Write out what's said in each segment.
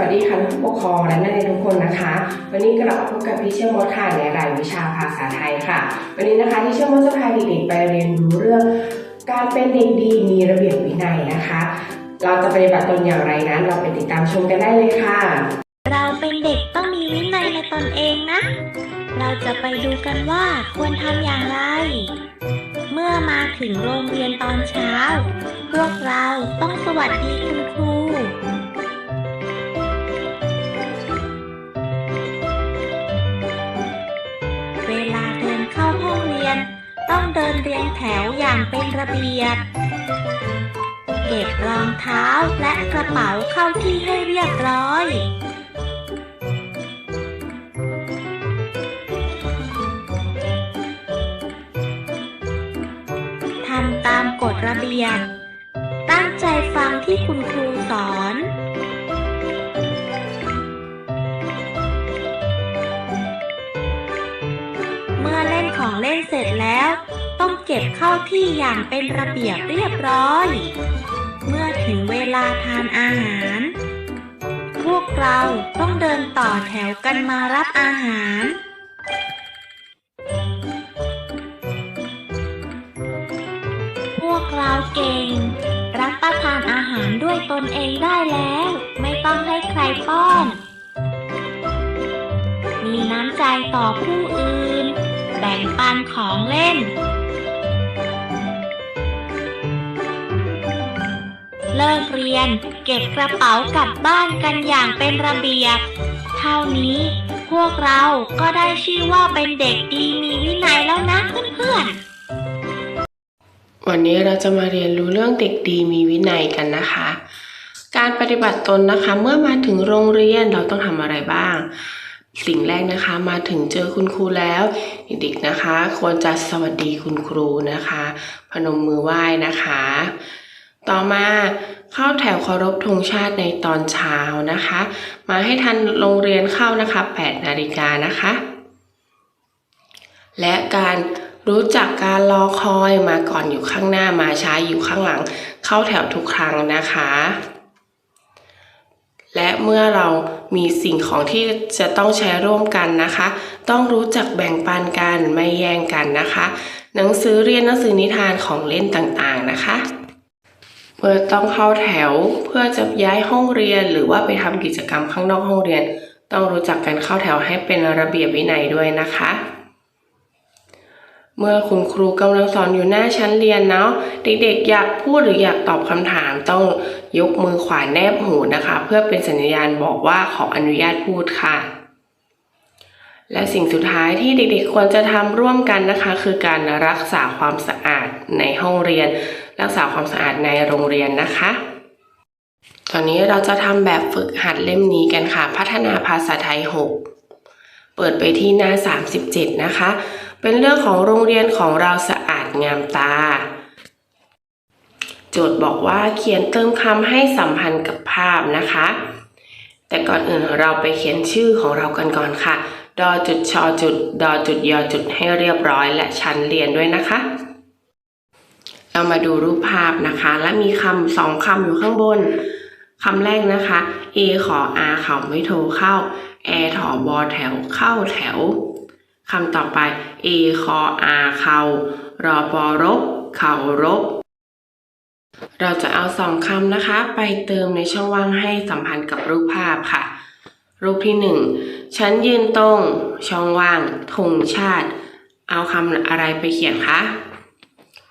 วัสดีค่ะผู้ปกครองและนักเรียนทุกคนนะคะ วันนี้กลับมาพบกับพี่เชื่อมดค่ะในรายวิชาภาษาไทยค่ะ วันนี้นะคะที่เชื่อมดจะพาเด็กๆไปเรียนรู้เรื่อง การเป็นเด็กดีมีระเบียบวินัยนะคะ เราจะปฏิบัติตนอย่างไรนั้น เราไปติดตามชมกันได้เลยค่ะ เราเป็นเด็กต้องมีวินัยในตนเองนะ เราจะไปดูกันว่าควรทำอย่างไร เมื่อมาถึงโรงเรียนตอนเช้า พวกเราต้องสวัสดีคุณครู เป็นระเบียบ เก็บรองเท้าและกระเป๋าเข้าที่ให้เรียบร้อยทำตามกฎระเบียบ ตั้งใจฟังที่คุณครูสอน ของเล่นเสร็จแล้ว ต้องเก็บเข้าที่อย่างเป็นระเบียบเรียบร้อย เมื่อถึงเวลาทานอาหาร พวกเราต้องเดินต่อแถวกันมารับอาหารพวกเราเก่ง รับประทานอาหารด้วยตนเองได้แล้ว ไม่ต้องให้ใครป้อน มีน้ำใจต่อผู้อื่น บ่งปันของเล่น เลิกเรียนเก็บกระเป๋ากลับบ้านกันอย่างเป็นระเบียบ เท่านี้พวกเราก็ได้ชื่อว่าเป็นเด็กดีมีวินัยแล้วนะเพื่อนๆ วันนี้เราจะมาเรียนรู้เรื่องเด็กดีมีวินัยกันนะคะ การปฏิบัติตนนะคะ เมื่อมาถึงโรงเรียนเราต้องทำอะไรบ้าง สิ่งแรกนะคะมาถึงเจอคุณครูแล้วเด็กๆนะคะ ควรจะสวัสดีคุณครูนะคะ พนมมือไหว้นะคะ ต่อมาเข้าแถวเคารพธงชาติในตอนเช้านะคะ มาให้ทันโรงเรียนเข้านะคะ8นาฬิกานะคะ และการรู้จักการรอคอยมาก่อนอยู่ข้างหน้ามาช้าอยู่ข้างหลัง เข้าแถวทุกครั้งนะคะ และเมื่อเรามีสิ่งของที่จะต้องใช้ร่วมกันนะคะ ต้องรู้จักแบ่งปันกันไม่แย่งกันนะคะ หนังสือเรียนหนังสือนิทานของเล่นต่างๆนะคะเมื่อต้องเข้าแถวเพื่อจะย้ายห้องเรียนหรือว่าไปทำกิจกรรมข้างนอกห้องเรียน ต้องรู้จักการเข้าแถวให้เป็นระเบียบวินัยด้วยนะคะ เมื่อคุณครูกำลังสอนอยู่หน้าชั้นเรียนเนาะเด็กๆ อยากพูดหรืออยากตอบคำถามต้องยกมือขวาแนบหูนะคะ เพื่อเป็นสัญญาณบอกว่าขออนุญาตพูดค่ะ และสิ่งสุดท้ายที่เด็กๆ ควรจะทำร่วมกันนะคะ คือการรักษาความสะอาดในห้องเรียน รักษาความสะอาดในโรงเรียนนะคะ ตอนนี้เราจะทำแบบฝึกหัดเล่มนี้กันค่ะ พัฒนาภาษาไทย 6 เปิดไปที่หน้า 37 นะคะ เป็นเรื่องของโรงเรียนของเราสะอาดงามตา โจทย์บอกว่าเขียนเติมคำให้สัมพันธ์กับภาพนะคะ แต่ก่อนอื่นเราไปเขียนชื่อของเรากันก่อนค่ะ ดอจุดชอจุด ดอจุดยอจุดให้เรียบร้อยและชั้นเรียนด้วยนะคะ เรามาดูรูปภาพนะคะ และมีคำสองคำอยู่ข้างบนคำแรกนะคะ A ขอ R เขาไม่โทรเข้า แอถอบอแถวเข้าแถว คำต่อไป A คอ R เขารอปอรบ เขารบ เราจะเอาสองคำนะคะ ไปเติมในช่องว่างให้สัมพันธ์กับรูปภาพค่ะ รูปที่หนึ่งฉันยืนตรง ช่องว่างธงชาติ เอาคำอะไรไปเขียนคะ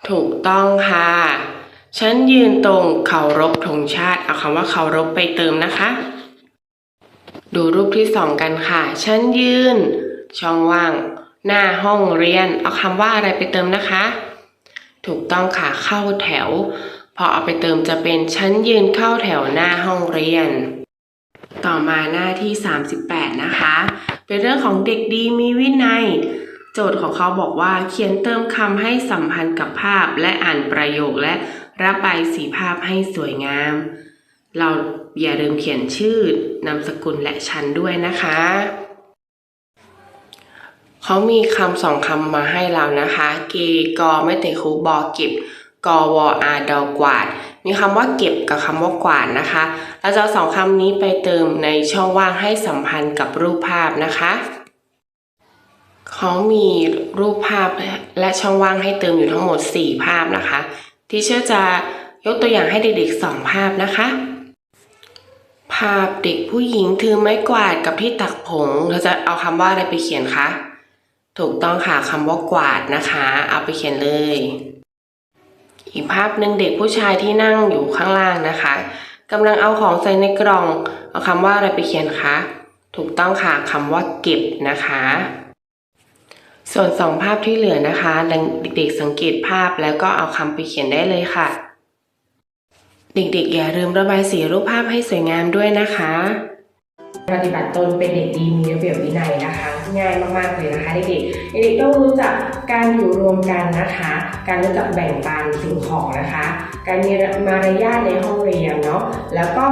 ถูกต้องค่ะ ฉันยืนตรงเคารพธงชาติ เอาคำว่าเคารพไปเติมนะคะ ดูรูปที่สองกันค่ะ ฉันยืน ช่องว่าง หน้าห้องเรียน เอาคำว่าอะไรไปเติมนะคะ ถูกต้องค่ะเข้าแถว พอเอาไปเติมจะเป็นฉันยืนเข้าแถวหน้าห้องเรียน ต่อมาหน้าที่ 38 นะคะ เป็นเรื่องของเด็กดีมีวินัย โจทย์ของเขาบอกว่าเขียนเติมคำให้สัมพันธ์กับภาพและอ่านประโยคและระบายสีภาพให้สวยงาม เราอย่าลืมเขียนชื่อนามสกุลและชั้นด้วยนะคะ เขามีคำสองคำมาให้เรานะคะเกกอไม่เตะคูบอเก็บกอวออาดอกวาด มีคำว่าเก็บกับคำว่ากวาดนะคะเราจะเอาสองคำนี้ไปเติมในช่องว่างให้สัมพันธ์กับรูปภาพนะคะเขามีรูปภาพและช่องว่างให้เติมอยู่ทั้งหมด 4 ภาพนะคะ ที่เชื่อจะยกตัวอย่างให้เด็กๆสองภาพนะคะ ภาพเด็กผู้หญิงถือไม้กวาดกับที่ตักผงเราจะเอาคำว่าอะไรไปเขียนคะ ถูกต้องค่ะคำว่ากวาดนะคะ เอาไปเขียนเลย อีกภาพหนึ่งเด็กผู้ชายที่นั่งอยู่ข้างล่างนะคะกำลังเอาของใส่ในกล่องเอาคำว่าอะไรไปเขียนคะถูกต้องค่ะคำว่าเก็บนะคะ ส่วนสองภาพที่เหลือนะคะเด็กๆสังเกตภาพแล้วก็เอาคำไปเขียนได้เลยค่ะ เด็กๆอย่าลืมระบายสีรูปภาพให้สวยงามด้วยนะคะ ปฏิบัติตนเป็นเด็กดีมีระเบียบวินัยนะคะ ง่ายมากๆเลยนะคะเด็กๆเด็กๆต้องรู้จักการอยู่รวมกันนะคะ การรู้จักแบ่งปันสิ่งของนะคะ การมีมารยาทในห้องเรียนเนาะแล้วก็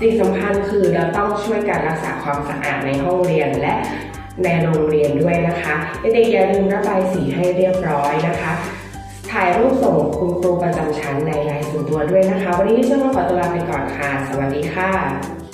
สิ่งสำคัญคือเราต้องช่วยกันรักษาความสะอาดในห้องเรียนและในโรงเรียนด้วยนะคะเด็กๆอย่าลืมระบายสีให้เรียบร้อยนะคะถ่ายรูปส่งคุณครูประจำชั้นในไลน์ส่วนตัวด้วยนะคะ วันนี้ช่วงต้องขอตัวลาไปก่อนค่ะ สวัสดีค่ะ